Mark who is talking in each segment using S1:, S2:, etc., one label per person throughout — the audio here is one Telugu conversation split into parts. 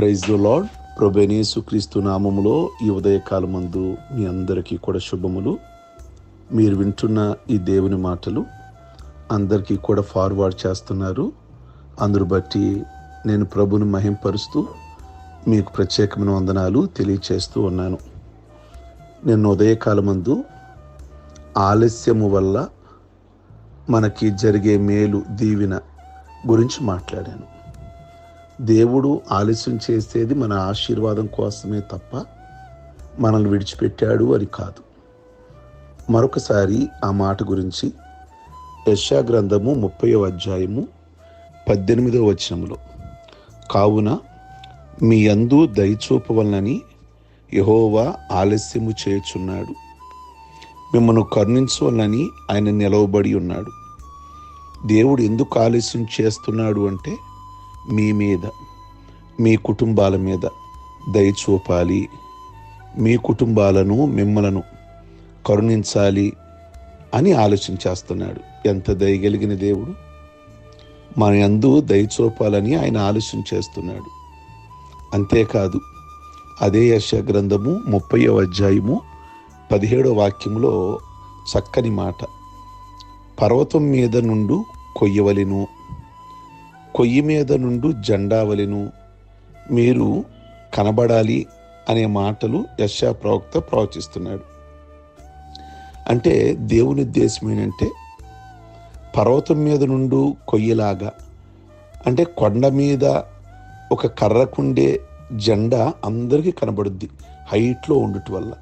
S1: ప్రైజ్ ద లాడ్ ప్రభనేసు క్రీస్తు నామములో ఈ ఉదయకాలమందు మీ అందరికీ కూడా శుభములు. మీరు వింటున్న ఈ దేవుని మాటలు అందరికీ కూడా ఫార్వర్డ్ చేస్తున్నారు. అందరు బట్టి నేను ప్రభుని మహింపరుస్తూ మీకు ప్రత్యేకమైన వందనాలు తెలియచేస్తూ ఉన్నాను. నిన్న ఉదయకాలమందు ఆలస్యము వల్ల మనకి జరిగే మేలు దీవిన గురించి మాట్లాడాను. దేవుడు ఆలస్యం చేసేది మన ఆశీర్వాదం కోసమే తప్ప మనల్ని విడిచిపెట్టాడు అని కాదు. మరొకసారి ఆ మాట గురించి యశా గ్రంథము ముప్పై అధ్యాయము పద్దెనిమిదవ వచనంలో కావున మీ అందు దయచూపవలనని యహోవా ఆలస్యము చేయుచున్నాడు. మిమ్మల్ని కరుణించవలనని ఆయన నిలవబడి ఉన్నాడు. దేవుడు ఎందుకు ఆలస్యం చేస్తున్నాడు అంటే మీ మీద మీ కుటుంబాల మీద దయ చూపాలి. మీ కుటుంబాలను మిమ్మలను కరుణించాలి అని ఆలోచన చేస్తున్నాడు. ఎంత దయగలిగిన దేవుడు. మన ఎందు దయ చూపాలని ఆయన ఆలోచన చేస్తున్నాడు. అంతేకాదు అదే యశ గ్రంథము ముప్పై అధ్యాయము పదిహేడో వాక్యంలో చక్కని మాట. పర్వతం మీద నుండు కొయ్యవలెను. కొయ్యి మీద నుండు జెండావలిను మీరు కనబడాలి అనే మాటలు యశా ప్రవక్త ప్రవచిస్తున్నాడు. అంటే దేవుని ఉద్దేశం ఏంటంటే పర్వతం మీద నుండు కొయ్యలాగా అంటే కొండ మీద ఒక కర్రకుండే జెండా అందరికీ కనబడుద్ది హైట్లో ఉండటం వల్ల.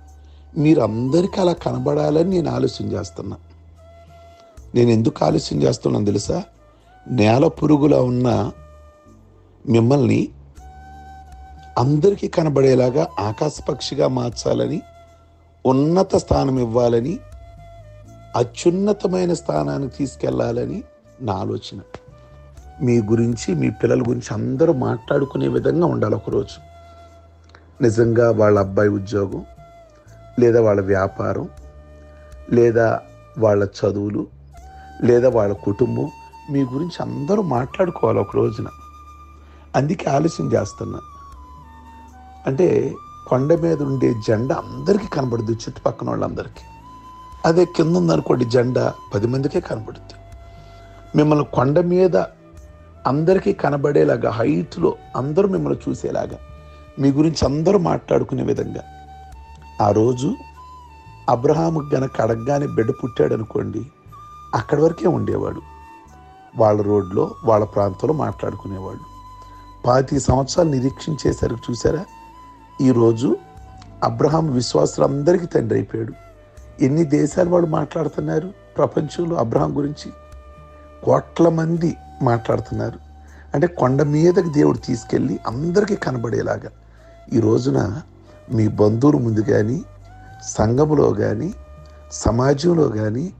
S1: మీరు అందరికీ అలా కనబడాలని నేను ఆలోచన చేస్తున్నా. నేను ఎందుకు ఆలోచన చేస్తున్నాను తెలుసా? నేల పురుగులా ఉన్న మిమ్మల్ని అందరికీ కనబడేలాగా ఆకాశపక్షిగా మార్చాలని ఉన్నత స్థానం ఇవ్వాలని అత్యున్నతమైన స్థానానికి తీసుకెళ్ళాలని నా ఆలోచన. మీ గురించి మీ పిల్లల గురించి అందరూ మాట్లాడుకునే విధంగా ఉండాలి ఒకరోజు. నిజంగా వాళ్ళ అబ్బాయి ఉద్యోగం లేదా వాళ్ళ వ్యాపారం లేదా వాళ్ళ చదువులు లేదా వాళ్ళ కుటుంబం మీ గురించి అందరూ మాట్లాడుకోవాలి ఒక రోజున. అందుకే ఆలస్యం చేస్తున్నా. అంటే కొండ మీద ఉండే జెండా అందరికీ కనబడుద్ది చుట్టుపక్కన వాళ్ళందరికీ. అదే కింద ఉందనుకోండి జెండా పది మందికే కనబడుద్ది. మిమ్మల్ని కొండ మీద అందరికీ కనబడేలాగా హైట్లో అందరూ మిమ్మల్ని చూసేలాగా మీ గురించి అందరూ మాట్లాడుకునే విధంగా. ఆ రోజు అబ్రహాము గనక అడగగానే బిడ్డ పుట్టాడు అనుకోండి అక్కడి వరకే ఉండేవాడు. వాళ్ళ రోడ్లో వాళ్ళ ప్రాంతంలో మాట్లాడుకునేవాళ్ళు. పాతి సంవత్సరాలు నిరీక్షించేసరికి చూసారా? ఈరోజు అబ్రహాం విశ్వాసులందరికీ తండ్రి అయిపోయాడు. ఎన్ని దేశాలు వాళ్ళు మాట్లాడుతున్నారు? ప్రపంచంలో అబ్రహాం గురించి కోట్ల మంది మాట్లాడుతున్నారు. అంటే కొండ మీదకి దేవుడు తీసుకెళ్ళి అందరికీ కనబడేలాగా. ఈ రోజున మీ బంధువుల ముందు కానీ సంఘములో కానీ సమాజంలో కానీ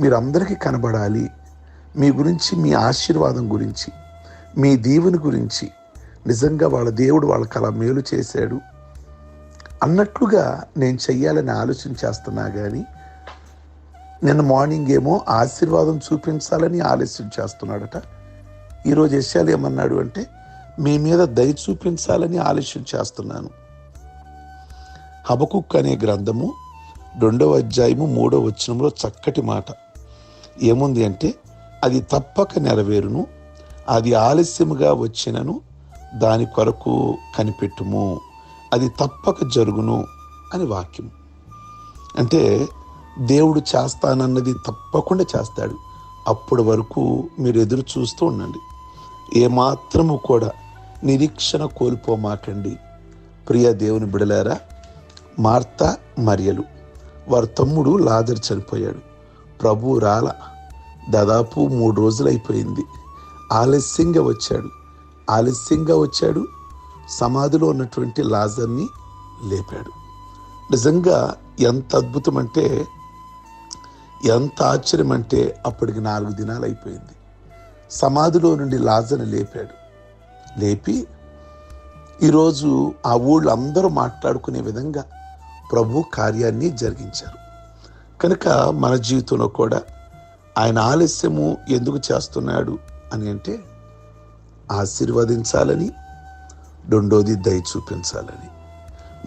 S1: మీరు అందరికీ కనబడాలి. మీ గురించి మీ ఆశీర్వాదం గురించి మీ దీవుని గురించి నిజంగా వాళ్ళ దేవుడు వాళ్ళకి అలా మేలు చేశాడు అన్నట్లుగా నేను చెయ్యాలని ఆలోచన చేస్తున్నా కానీ నిన్న మార్నింగ్ ఏమో ఆశీర్వాదం చూపించాలని ఆలస్యం చేస్తున్నాడట. ఈరోజు యశాలు ఏమన్నాడు అంటే మీ మీద దయ చూపించాలని ఆలస్యం చేస్తున్నాను. హబకుక్ అనే గ్రంథము రెండవ అధ్యాయము మూడవ వచనంలో చక్కటి మాట. ఏముంది అంటే అది తప్పక నెరవేరును అది ఆలస్యముగా వచ్చినను దాని కొరకు కనిపెట్టుము. అది తప్పక జరుగును అని వాక్యం. అంటే దేవుడు చేస్తానన్నది తప్పకుండా చేస్తాడు. అప్పటి వరకు మీరు ఎదురు చూస్తూ ఉండండి. ఏమాత్రము కూడా నిరీక్షణ కోల్పోమాకండి. ప్రియ దేవుని బిడలారా మార్త మరియలు వారి తమ్ముడు లాజర్ చనిపోయాడు. ప్రభు రాల దాదాపు మూడు రోజులు అయిపోయింది. ఆలస్యంగా వచ్చాడు. ఆలస్యంగా వచ్చాడు. సమాధిలో ఉన్నటువంటి లాజర్ని లేపాడు. నిజంగా ఎంత అద్భుతం అంటే ఎంత ఆశ్చర్యం అంటే అప్పటికి నాలుగు దినాలు అయిపోయింది. సమాధిలో నుండి లాజర్ని లేపాడు. లేపి ఈరోజు ఆ ఊళ్ళో అందరూ మాట్లాడుకునే విధంగా ప్రభు కార్యాన్ని జరిగించారు. కనుక మన జీవితంలో కూడా ఆయన ఆలస్యము ఎందుకు చేస్తున్నాడు అని అంటే ఆశీర్వదించాలని రెండోది దయ చూపించాలని.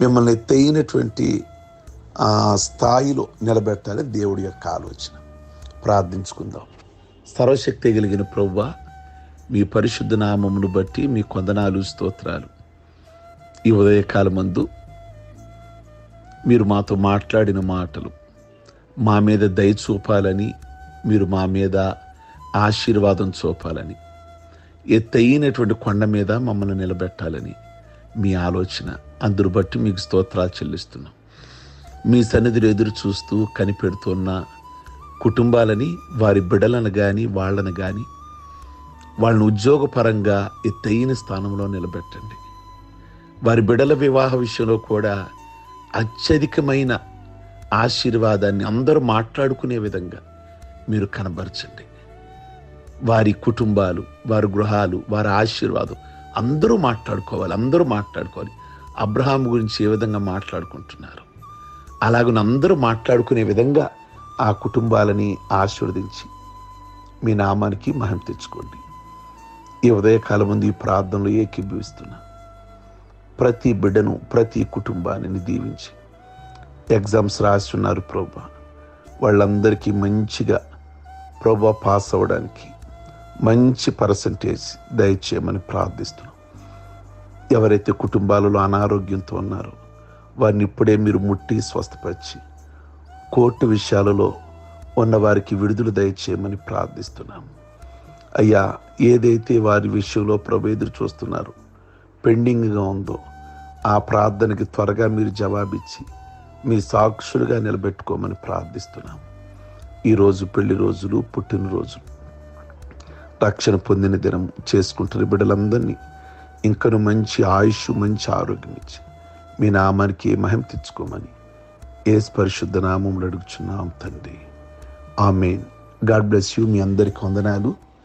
S1: మిమ్మల్ని ఎత్తైనటువంటి ఆ స్థాయిలో నిలబెట్టాలని దేవుడి యొక్క ఆలోచన. ప్రార్థించుకుందాం. సర్వశక్తి కలిగిన ప్రవ్వ మీ పరిశుద్ధ నామమును బట్టి మీ కొందనాలు స్తోత్రాలు. ఈ ఉదయకాలమందు మీరు మాతో మాట్లాడిన మాటలు మా మీద దయ చూపాలని మీరు మా మీద ఆశీర్వాదం చూపాలని ఎత్తైనటువంటి కొండ మీద మమ్మల్ని నిలబెట్టాలని మీ ఆలోచన. అందరు బట్టి మీకు స్తోత్రాలు చెల్లిస్తున్నాం. మీ సన్నిధిని ఎదురు చూస్తూ కనిపెడుతున్న కుటుంబాలని వారి బిడలను కానీ వాళ్ళను కానీ వాళ్ళని ఉద్యోగపరంగా ఎత్తైన స్థానంలో నిలబెట్టండి. వారి బిడల వివాహ విషయంలో కూడా అత్యధికమైన ఆశీర్వాదాన్ని అందరూ మాట్లాడుకునే విధంగా మీరు కనబరచండి. వారి కుటుంబాలు వారి గృహాలు వారి ఆశీర్వాదం అందరూ మాట్లాడుకోవాలి అందరూ మాట్లాడుకోవాలి. అబ్రహాం గురించి ఏ విధంగా మాట్లాడుకుంటున్నారు? అలాగ అందరూ మాట్లాడుకునే విధంగా ఆ కుటుంబాలని ఆశీర్వదించి మీ నామానికి మహిమ తెచ్చుకోండి. ఈ ఉదయకాలం ముందు ఈ ప్రార్థనలో ఏకీభవిస్తున్నా ప్రతి బిడ్డను ప్రతి కుటుంబాన్ని దీవించి ఎగ్జామ్స్ రాస్తున్నారు ప్రభా. వాళ్ళందరికీ మంచిగా ప్రభా పాస్ అవ్వడానికి మంచి పర్సంటేజ్ దయచేయమని ప్రార్థిస్తున్నాం. ఎవరైతే కుటుంబాలలో అనారోగ్యంతో ఉన్నారో వారిని ఇప్పుడే మీరు ముట్టి స్వస్థపరిచి కోర్టు విషయాలలో ఉన్నవారికి విడుదల దయచేయమని ప్రార్థిస్తున్నాం. అయ్యా ఏదైతే వారి విషయంలో ప్రభు ఎదురు చూస్తున్నారో పెండింగ్గా ఉందో ఆ ప్రార్థనకి త్వరగా మీరు జవాబిచ్చి మీ సాక్షులుగా నిలబెట్టుకోమని ప్రార్థిస్తున్నాం. ఈరోజు పెళ్ళి రోజులు పుట్టినరోజులు రక్షణ పొందిన దినం చేసుకుంటున్న బిడ్డలందరినీ ఇంకను మంచి ఆయుష్ మంచి ఆరోగ్యం ఇచ్చి మీ నామానికి మహిమ తెచ్చుకోమని ఏస్ పరిశుద్ధ నామంలో అడుగుచున్నాం తండ్రి. ఆమెన్. God bless you. మీ అందరికి వందనాలు.